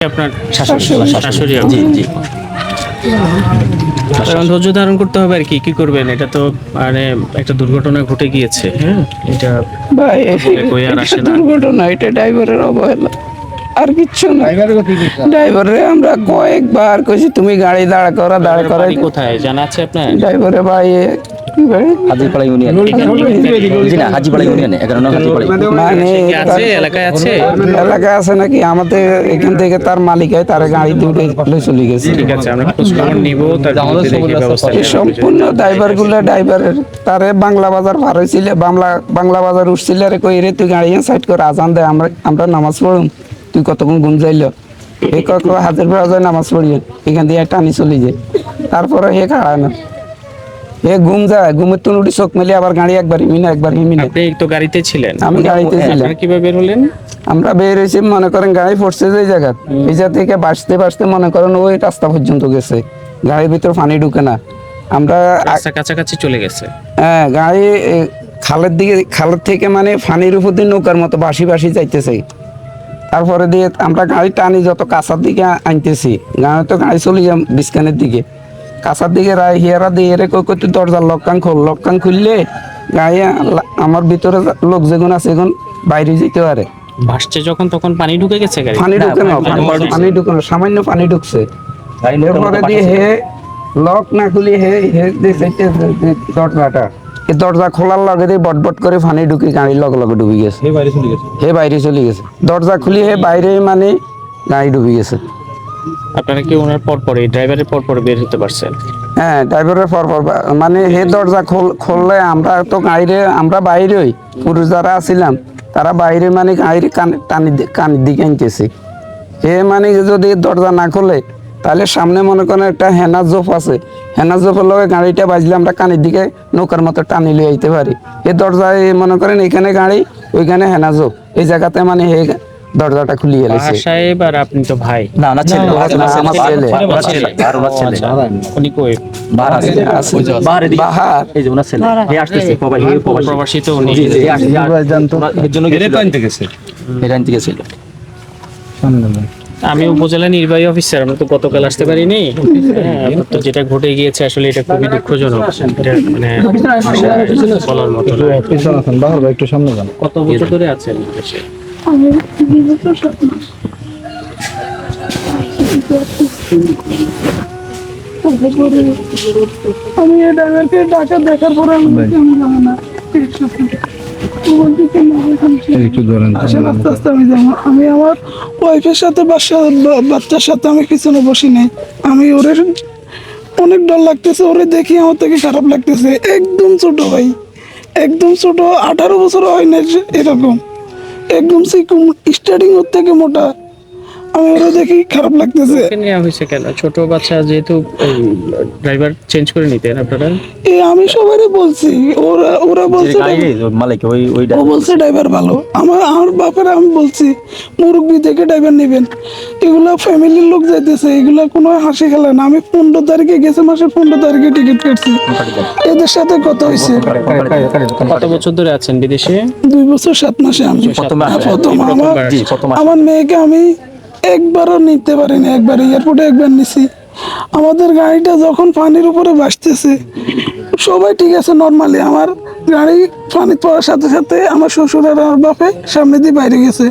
আপনার শাশুড়ি জি ধৈর্য ধারণ করতে হবে আর কি কি করবেন? এটা তো মানে একটা দুর্ঘটনা ঘটে গিয়েছে হ্যাঁ? এটা ভাই কই আর আসে না। দুর্ঘটনা এটা ড্রাইভারের অবহেলা। আর কিচ্ছু না। ড্রাইভারে আমরা কয়েকবার কইছি তুমি গাড়ি দাঁড়া করা দাঁড়া করা কোথায়? জানা আছে আপনার? ড্রাইভারে ভাই এ, ভাই হাজিপাড়া ইউনিয়ন। জি না হাজিপাড়া ইউনিয়নে এগারো নং হাজিপাড়া মানে আছে এলাকায় আছে? এলাকা আছে নাকি? আমাদের এখান থেকে তার মালিক হয় তার গাড়ি দুটো লই চলে গেছে। ঠিক আছে আমরা খোঁজ খবর নিব। সম্পূর্ণ ড্রাইভারগুলো ড্রাইভারের তারে বাংলা বাজার পার হয়েছিল বাংলা বাংলা বাজার উঠছিল রে কই রে তুই গাড়ি সাইড করে আজান দে আমরা আমরা নামাজ পড়ুম। তুই কতক্ষণ ঘুম যাইল? এই কক হাতের পর যায় নামাজ পড়িয়ে এখান দিয়ে টানি চলে যায়। তারপরে হে খাড়ায় না। হে ঘুম যায় ঘুমের উঠি চোখ মেলে আবার গাড়ি একবার হিমিনা একবার হিমিনা আপনি তো গাড়িতে ছিলেন। আমি গাড়িতে ছিলাম। কীভাবে বের হলেন আমরা বের হয়েছি মনে করেন গাড়ি পড়ছে যে জায়গা এই জায়গা থেকে বাঁচতে বাঁচতে মনে করেন ওই রাস্তা পর্যন্ত গেছে। গাড়ির ভিতর পানি ঢুকে না। আমরা রাস্তা কাছাকাছি চলে গেছে। হ্যাঁ গাড়ি খালের দিকে খালের থেকে মানে ফানির উপর দিয়ে নৌকার মতো বাসি বাসি যাইতেছে। তারপরে দিয়ে আমরা গাড়ি টানি যত কাঁচার দিকে আনতেছি। গাড়ি তো গাড়ি চলে যাম বিস্কানের দিকে। কাঁচার দিকে রায় হিয়ারা দিয়ে রে কই কই দরজার লক্কান খোল লক্কান খুললে আ- আমার ভিতরে লোক যেগুন আছে এগুন বাইরে যেতে পারে। ভাসছে যখন তখন পানি ঢুকে গেছে গাড়ি পানি ঢুকে না পানি ঢুকে না সামান্য পানি ঢুকছে। এরপরে দিয়ে হে লক না খুলি হে হে দরজাটা। এই দরজা খোলার লগে দিয়ে বট বট করে পানি ঢুকে গাড়ির লগে লগে ডুবে গেছে। হে বাইরে চলে গেছে। হে বাইরে চলে গেছে। দরজা খুলি হে বাইরে মানে গাড়ি ডুবে গেছে। আপনারা কি ওনার পর পরে ড্রাইভারের পর পরে বের হতে পারছেন? হ্যাঁ ড্রাইভারের পর পর মানে হে দরজা খোল খুললে আমরা তো গাড়িরে আমরা বাইরেই, পুরুষ যারা আছিলাম, তারা বাইরে মানে গাড়ি কান টানি দি- দিকে আনতেছে। হে মানে যদি দরজা না খোলে, তাহলে সামনে মনে করেন একটা হেনা জোপ আছে। হেনা জোপের লগে গাড়িটা বাজলে আমরা কানের দিকে নৌকার মতো টানি লিয়ে আইতে পারি। এই দরজায় মনে করেন এখানে গাড়ি, ওইখানে হেনা জোপ এই জায়গাতে মানে দরজাটা খুলিয়ে বাহার সাহেব আর আপনি তো ভাই না না ছেলে আমার ছেলে। আর ওনার ছেলে আচ্ছা, উনি কই বাহার আছে। বাহার বাহার এই যে ওনার ছেলে হে আসতেছে প্রবাসী প্রবাসী প্রবাসী তো উনি হে আসছে এর জন্য আনতে গেছিল আমি উপজেলা নির্বাহী অফিসার আমরা তো গতকাল আসতে পারিনি হ্যাঁ, তো যেটা ঘটে গিয়েছে আসলে এটা খুবই দুঃখজনক মানে বলার মতো একটু সামনে যান কত বছর ধরে আছেন দেশে আমি এই ড্রাইভারকে ডাকা দেখার পরে আমি আমি আমার ওয়াইফের সাথে বাচ্চা বাচ্চার সাথে আমি পিছনে বসি নাই। আমি ওরে অনেক ডর লাগতেছে ওরে দেখি আমার থেকে খারাপ লাগতেছে। একদম ছোট ভাই। একদম ছোট আঠারো বছর হয় না এরকম। একদম সিকুম স্টার্টিং ওর থেকে মোটা। আমি ওরে দেখি খারাপ লাগতেছে। ওকে নেওয়া হয়েছে কেন? ছোট বাচ্চা যেহেতু ড্রাইভার চেঞ্জ করে নিতেন আপনারা? এ আমি বলছি ওরা ওরা বলছে মালিক ওই ওই ও বলছে ড্রাইভার ভালো। আমার আমার বাপের আমি বলছি মুরব্বী থেকে ড্রাইভার নেবেন। এগুলা ফ্যামিলির লোক যাইতেছে এগুলা কোনো হাসি খেলা না। আমি পনেরো তারিখে গেছে মাসের পনেরো তারিখে টিকিট কাটছি। এদের সাথে কথা হয়েছে। কত বছর ধরে আছেন বিদেশে? দুই বছর সাত মাসে আমি প্রথম হ্যাঁ, প্রথম। আমার। আমার মেয়েকে আমি একবারও নিতে পারিনি, একবার এয়ারপোর্টে একবার নিছি। আমাদের গাড়িটা যখন পানির উপরে বাসতেছে সবাই ঠিক আছে নর্মালি আমার গাড়ি পানি পড়ার সাথে সাথে আমার শ্বশুর আর আমার বাপে সামনে দিয়ে বাইরে গেছে।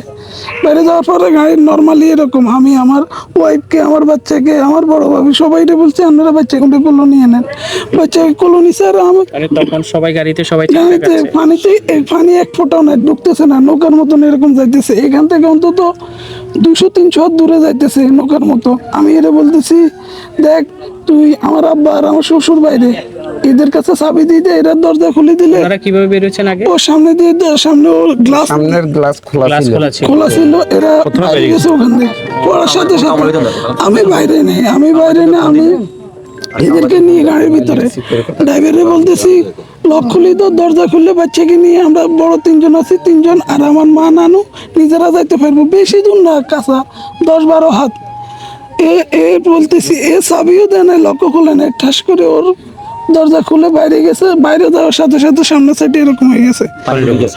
বাইরে যাওয়ার পরে গাড়ি নর্মালি এরকম। আমি আমার ওয়াইফকে আমার বাচ্চাকে আমার বড় ভাবি সবাইকে বলছি আপনারা বাচ্চাকে কোলো নিয়ে নেন। বাচ্চাকে কোলো নিছে আর আমি তখন সবাই গাড়িতে সবাই গাড়িতে পানিতে এই পানি এক ফোঁটাও নাই ঢুকতেছে না নৌকার মতন এরকম যাইতেছে। এখান থেকে অন্তত দুশো তিনশো দূরে যাইতেছে নৌকার মতো। আমি এটা বলতেছি দেখ তুই আমার আব্বা আর আমার শ্বশুর বাইরে এদের কাছে চাবি দিয়ে দে এরা দরজা খুলে দিলে। আপনারা কীভাবে বেরোচ্ছেন আগে? ও সামনে দিয়ে দে, সামনে ও গ্লাস সামনের গ্লাস খোলা ছিল। খোলা ছিল। এরা বাইরে গেছে ওখান থেকে। পড়ার সাথে সাথে আমি বাইরে নেই আমি বাইরে না আমি এদেরকে নিয়ে গাড়ির ভিতরে। ড্রাইভারে বলতেছি লক খুলি তো দরজা খুললে বাচ্চাকে নিয়ে আমরা বড় তিনজন আছি তিনজন আর আমার মা নানু নিজেরা যাইতে পারব। বেশি দূর না কাঁচা দশ বারো হাত। এ এ বলতেছি এ চাবিও দেয় না লক্ষ্য খুলে না ঠাস করে ওর দরজা খুলে বাইরে গেছে বাইরে যাওয়ার সাথে সাথে সামনে সাইডে এরকম হয়ে গেছে।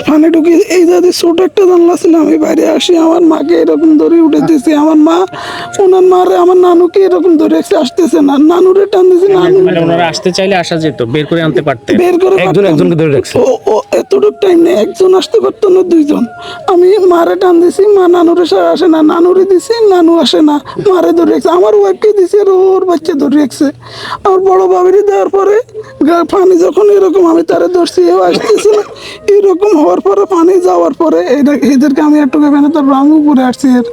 পানি ঢুকে এই যদি ছোট একটা জানলা ছিল আমি বাইরে আসি আমার মাকে এরকম ধরে উঠে দিয়েছি আমার মা ওনার মারে আমার নানুকে এরকম ধরে আসতেছে না নানুরে টান দিয়েছি নানু মানে ওনারা আসতে চাইলে আসা যেত বের করে আনতে পারতেন। বের করে একজন একজনকে ধরে রাখছে। ও ও এতটুকু টাইম নেই একজন আসতে পারতো না দুইজন। আমি মারে টান দিছি মা নানুরে সে আসে না নানুরে দিছি নানু আসে না মারে ধরে রেখেছে। আমার ওয়াইফকে দিছি আর ওর বাচ্চা ধরে রেখেছে। আমার বড় বাবিরে দেওয়ার পরে পানি যখন এরকম আমি তারে ধরছি, এও না। এরকম হওয়ার পরে পানি যাওয়ার পরে এদেরকে আমি একটু ভেবে তারপর আমি উপরে আসছি এর